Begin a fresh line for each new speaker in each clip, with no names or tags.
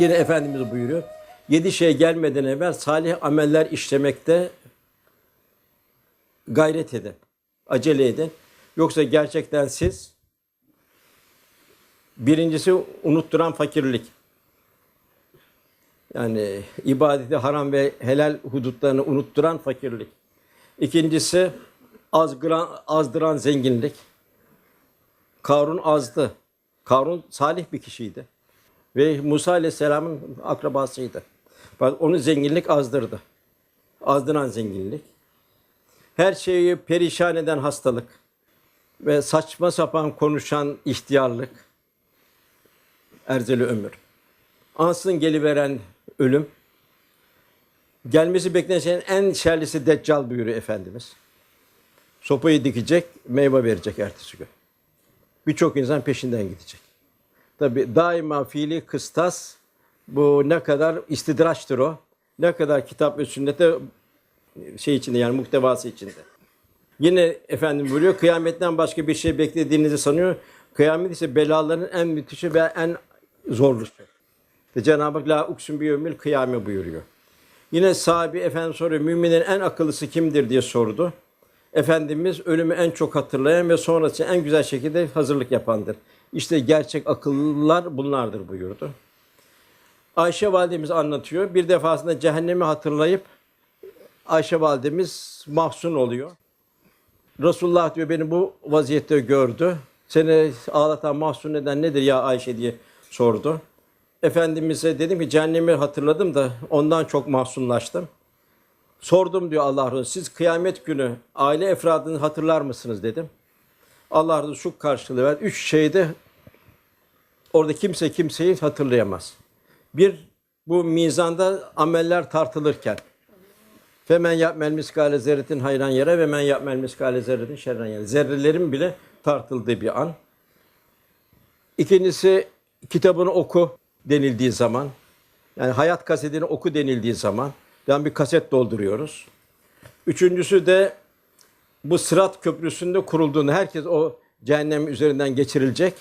Yine Efendimiz buyuruyor. Yedi şey gelmeden evvel salih ameller işlemekte gayret edin. Acele edin. Yoksa gerçekten siz birincisi unutturan fakirlik. Yani ibadeti haram ve helal hudutlarını unutturan fakirlik. İkincisi azdıran, azdıran zenginlik. Karun azdı. Karun salih bir kişiydi. Ve Musa Aleyhisselam'ın akrabasıydı. Bak onu zenginlik azdırdı. Azdıran zenginlik. Her şeyi perişan eden hastalık ve saçma sapan konuşan ihtiyarlık. Erzeli ömür. Ansın geliveren ölüm. Gelmesi beklenen en şerlisi Deccal buyuruyor Efendimiz. Sopayı dikecek, meyve verecek ertesi gün. Birçok insan peşinden gidecek. Tabi daima fiili kıstas bu ne kadar istidraçtır o. Ne kadar kitap ve sünnete şey içinde yani muhtevası içinde. Yine efendim buyuruyor kıyametten başka bir şey beklediğinizi sanıyor. Kıyamet ise belaların en müthişi ve en zorlusu. Cenab-ı Hak la uksun bi yevmil kıyame buyuruyor. Yine sahabi efendim soruyor müminin en akıllısı kimdir diye sordu. Efendimiz ölümü en çok hatırlayan ve sonrası en güzel şekilde hazırlık yapandır. İşte gerçek akıllılar bunlardır buyurdu. Ayşe validemiz anlatıyor. Bir defasında cehennemi hatırlayıp Ayşe validemiz mahzun oluyor. Resulullah diyor beni bu vaziyette gördü. Seni ağlatan mahzun neden nedir ya Ayşe diye sordu. Efendimiz'e dedim ki cehennemi hatırladım da ondan çok mahzunlaştım. Sordum diyor Allah Resulü. Siz kıyamet günü aile efradını hatırlar mısınız dedim. Allah Resulü şu karşılığı ver. Üç şeyde orada kimse kimseyi hatırlayamaz. Bir, bu mizanda ameller tartılırken. Femen yapmel miskale zerretin hayran yere ve men yapmel miskale zerretin şerran yere. Zerrelerin bile tartıldığı bir an. İkincisi kitabını oku denildiği zaman. Yani hayat kasetini oku denildiği zaman. Yani bir kaset dolduruyoruz. Üçüncüsü de bu Sırat Köprüsü'nde kurulduğunda herkes o cehennem üzerinden geçirilecek.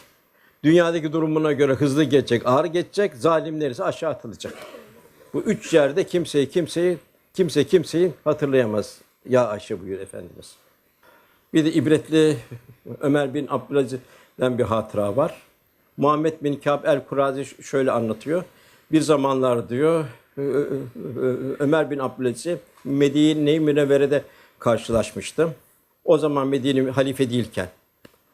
Dünyadaki durumuna göre hızlı geçecek, ağır geçecek, zalimler ise aşağı atılacak. Bu üç yerde kimseyi kimseyi kimse kimseyi hatırlayamaz. Ya Ayşe buyur Efendimiz. Bir de ibretli Ömer bin Abdülaziz'den bir hatıra var. Muhammed bin Kâb el-Kurazi şöyle anlatıyor. Bir zamanlar diyor Ömer bin Abdülaziz Medine-i Münevvere'de karşılaşmıştım. O zaman Medine halife değilken.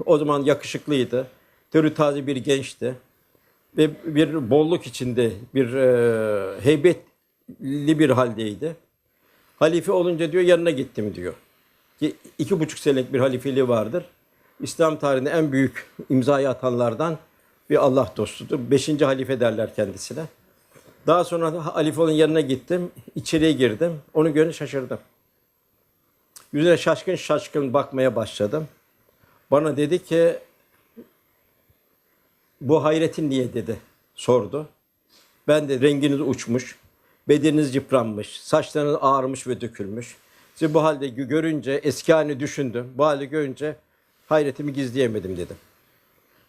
O zaman yakışıklıydı. Terü taze bir gençti. Ve bir bolluk içinde, bir e, heybetli bir haldeydi. Halife olunca diyor yanına gittim diyor. Ki iki buçuk senelik bir halifeliği vardır. İslam tarihinde en büyük imzayı atanlardan bir Allah dostudur. Beşinci halife derler kendisine. Daha sonra halife olan yanına gittim. içeriye girdim. Onu görünce şaşırdım. Yüzüne şaşkın şaşkın bakmaya başladım. Bana dedi ki bu hayretin niye dedi sordu. Ben de renginiz uçmuş, bedeniniz yıpranmış, saçlarınız ağarmış ve dökülmüş. Sizi bu halde görünce eski halini düşündüm. Bu halde görünce hayretimi gizleyemedim dedim.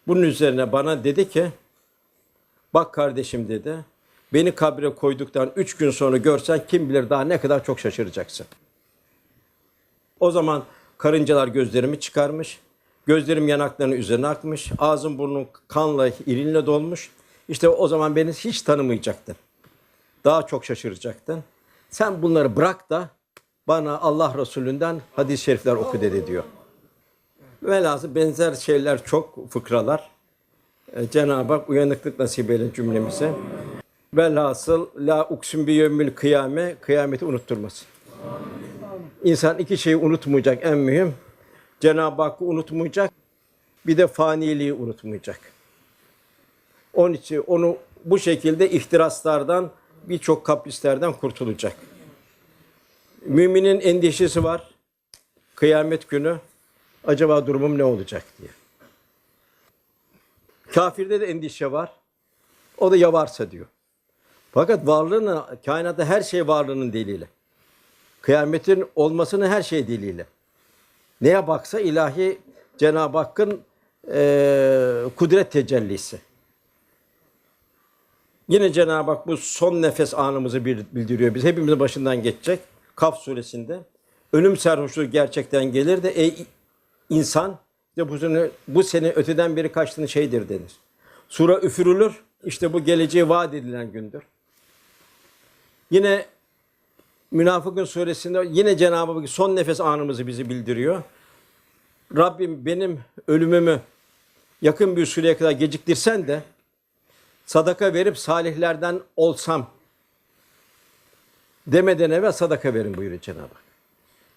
Bunun üzerine bana dedi ki bak kardeşim dedi beni kabre koyduktan üç gün sonra görsen kim bilir daha ne kadar çok şaşıracaksın. O zaman karıncalar gözlerimi çıkarmış. Gözlerim yanaklarının üzerine akmış. Ağzım burnum kanla, irinle dolmuş. İşte o zaman beni hiç tanımayacaktın. Daha çok şaşıracaktın. Sen bunları bırak da bana Allah Resulü'nden hadis-i şerifler oku dedi diyor. Velhasıl benzer şeyler çok fıkralar. Ee, Cenab-ı Hak uyanıklık nasip eyle cümlemize. Velhasıl la uksun bi yevmil kıyame kıyameti unutturmasın. İnsan iki şeyi unutmayacak en mühim. Cenab-ı Hakk'ı unutmayacak. Bir de faniliği unutmayacak. Onun için onu bu şekilde ihtiraslardan, birçok kaprislerden kurtulacak. Müminin endişesi var. Kıyamet günü acaba durumum ne olacak diye. Kafirde de endişe var. O da ya varsa diyor. Fakat varlığını, kainatta her şey varlığının delili. Kıyametin olmasının her şey diliyle. Neye baksa ilahi Cenab-ı Hakk'ın e, kudret tecellisi. Yine Cenab-ı Hak bu son nefes anımızı bildiriyor biz. Hepimizin başından geçecek. Kaf suresinde. Ölüm sarhoşluğu gerçekten gelir de ey insan işte bu sene, bu sene öteden beri kaçtığın şeydir denir. Sura üfürülür. İşte bu geleceği vaat edilen gündür. Yine Münafıkın suresinde yine Cenab-ı Hak son nefes anımızı bizi bildiriyor. Rabbim benim ölümümü yakın bir süreye kadar geciktirsen de sadaka verip salihlerden olsam demeden evvel sadaka verin buyuruyor Cenab-ı Hak.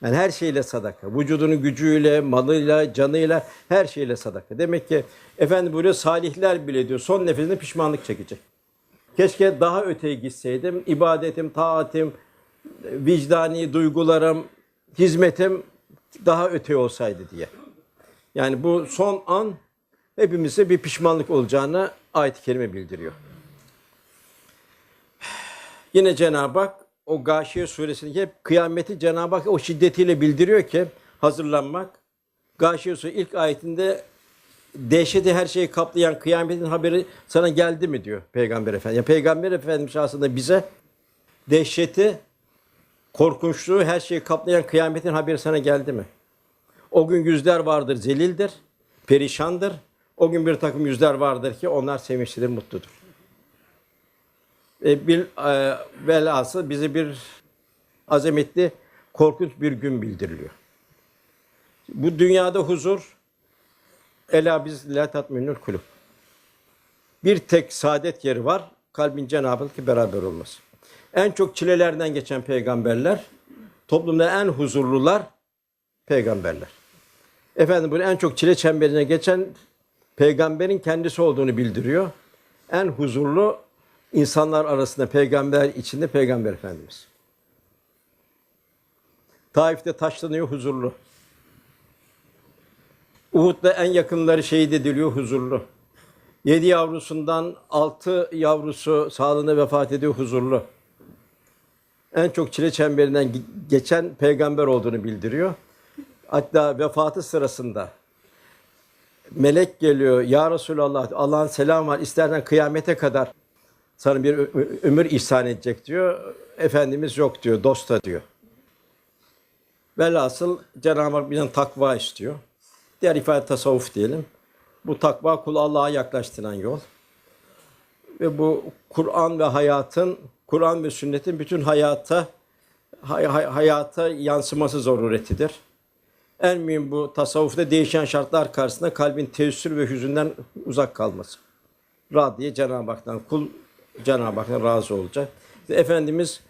Yani her şeyle sadaka. Vücudunun gücüyle, malıyla, canıyla, her şeyle sadaka. Demek ki Efendi buyuruyor salihler bile diyor son nefesinde pişmanlık çekecek. Keşke daha öteye gitseydim. İbadetim, taatim, vicdani duygularım, hizmetim daha öte olsaydı diye. Yani bu son an hepimize bir pişmanlık olacağını ayet-i kerime bildiriyor. Yine Cenab-ı Hak o Gâşiye suresindeki hep kıyameti Cenab-ı Hak o şiddetiyle bildiriyor ki hazırlanmak. Gâşiye suresi ilk ayetinde dehşeti her şeyi kaplayan kıyametin haberi sana geldi mi diyor Peygamber Efendimiz. Yani Peygamber Efendimiz aslında bize dehşeti, korkunçluğu her şeyi kaplayan kıyametin haberi sana geldi mi? O gün yüzler vardır zelildir, perişandır. O gün bir takım yüzler vardır ki onlar sevinçlidir, mutludur. E, bir e, velhasıl bize bir azametli, korkunç bir gün bildiriliyor. Bu dünyada huzur, ela biz la tatminül kulub. Bir tek saadet yeri var, kalbin Cenab-ı Hak'la beraber olması. En çok çilelerden geçen peygamberler, toplumda en huzurlular peygamberler. Efendim bunu en çok çile çemberine geçen peygamberin kendisi olduğunu bildiriyor. En huzurlu insanlar arasında peygamber içinde peygamber efendimiz. Taif'te taşlanıyor huzurlu. Uhud'da en yakınları şehit ediliyor huzurlu. Yedi yavrusundan altı yavrusu sağlığında vefat ediyor huzurlu. En çok çile çemberinden ge- geçen peygamber olduğunu bildiriyor. Hatta vefatı sırasında melek geliyor. Ya Resulallah Allah'ın selamı var. İstersen kıyamete kadar sana bir ömür ihsan edecek diyor. Efendimiz yok diyor. Dosta diyor. Velhasıl Cenab-ı Hak bizden takva istiyor. Diğer ifade tasavvuf diyelim. Bu takva kulu Allah'a yaklaştıran yol. Ve bu Kur'an ve hayatın, Kur'an ve sünnetin bütün hayata hay- hay- hayata yansıması zaruretidir. En mühim bu tasavvufta değişen şartlar karşısında kalbin teessür ve hüzünden uzak kalması. Radiye Cenab-ı Hak'tan, kul Cenab-ı Hak'tan razı olacak. İşte Efendimiz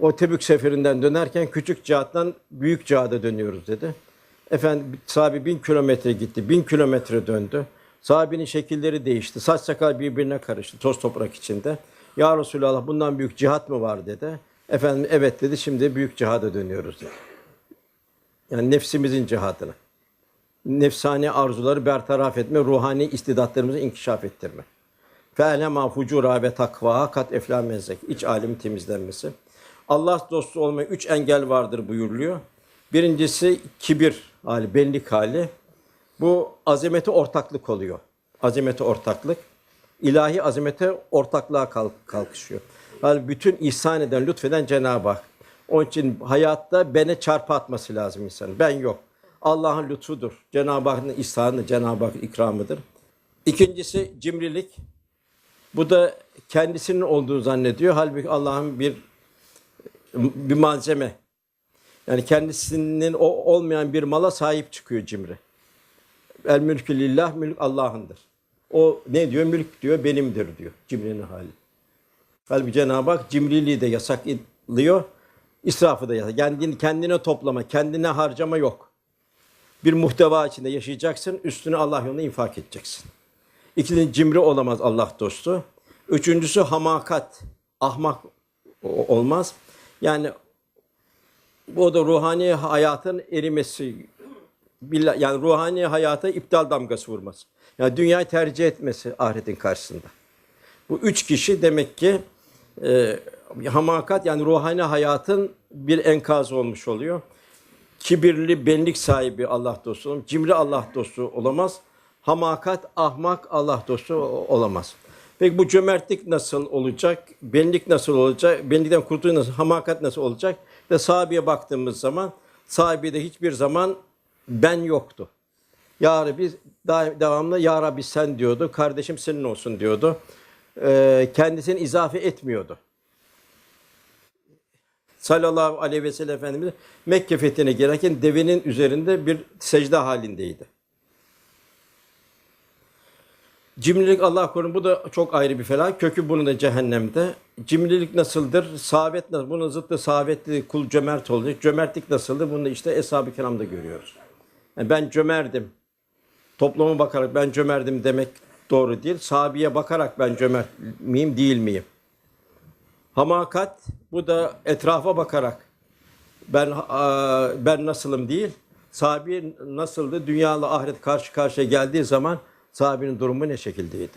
o Tebük seferinden dönerken küçük cihattan büyük cihada dönüyoruz dedi. Efendim sahabe bin kilometre gitti, bin kilometre döndü. Sahabenin şekilleri değişti. Saç sakal birbirine karıştı toz toprak içinde. Ya Resulallah bundan büyük cihat mı var dedi. Efendim evet dedi şimdi büyük cihada dönüyoruz dedi. Yani nefsimizin cihadına. Nefsani arzuları bertaraf etme, ruhani istidatlarımızı inkişaf ettirme. Fe'lema fucura ve takva kat efla mezzek. İç alemin temizlenmesi. Allah dostu olmaya üç engel vardır buyuruluyor. Birincisi kibir hali, benlik hali. Bu azamete ortaklık oluyor. Azamete ortaklık. ilahi azamete ortaklığa kalk- kalkışıyor. Yani bütün ihsan eden, lütfeden Cenab-ı Hak. Onun için hayatta bene çarpı atması lazım insanın. Ben yok. Allah'ın lütfudur. Cenab-ı Hakk'ın ihsanı, Cenab-ı Hakk'ın ikramıdır. İkincisi cimrilik. Bu da kendisinin olduğunu zannediyor. Halbuki Allah'ın bir bir malzeme. Yani kendisinin o olmayan bir mala sahip çıkıyor cimri. El mülkü lillah, mülk Allah'ındır. O ne diyor? Mülk diyor, benimdir diyor. Cimrinin hali. Halbuki Cenab-ı Hak cimriliği de yasaklıyor, israfı da yasak. Kendini kendine toplama, kendine harcama yok. Bir muhteva içinde yaşayacaksın, üstüne Allah yolunda infak edeceksin. İkincisi cimri olamaz Allah dostu. Üçüncüsü hamakat, ahmak olmaz. Yani bu da ruhani hayatın erimesi, yani ruhani hayata iptal damgası vurması. Yani dünyayı tercih etmesi ahiretin karşısında. Bu üç kişi demek ki e, hamakat yani ruhani hayatın bir enkazı olmuş oluyor. Kibirli, benlik sahibi Allah dostu. Cimri Allah dostu olamaz. Hamakat, ahmak Allah dostu olamaz. Peki bu cömertlik nasıl olacak? Benlik nasıl olacak? Benlikten kurtuluş nasıl? Hamakat nasıl olacak? Ve sahabeye baktığımız zaman sahabede hiçbir zaman ben yoktu. Ya Rabbi devamlı Ya Rabbi sen diyordu. Kardeşim senin olsun diyordu. Ee, kendisini izafe etmiyordu. Sallallahu aleyhi ve sellem Efendimiz Mekke fethine girerken devenin üzerinde bir secde halindeydi. Cimrilik Allah korusun bu da çok ayrı bir felaket. Kökü bunun da cehennemde. Cimrilik nasıldır? Savet nasıl? Bunun zıttı savetli kul cömert olacak. Cömertlik nasıldır? Bunu da işte Eshab-ı Kiram'da görüyoruz. Yani ben cömerdim. Topluma bakarak ben cömerdim demek doğru değil. Sahabeye bakarak ben cömert miyim değil miyim? Hamakat bu da etrafa bakarak ben ben nasılım değil. Sahabi nasıldı? Dünyalı ahiret karşı karşıya geldiği zaman sahabenin durumu ne şekildeydi?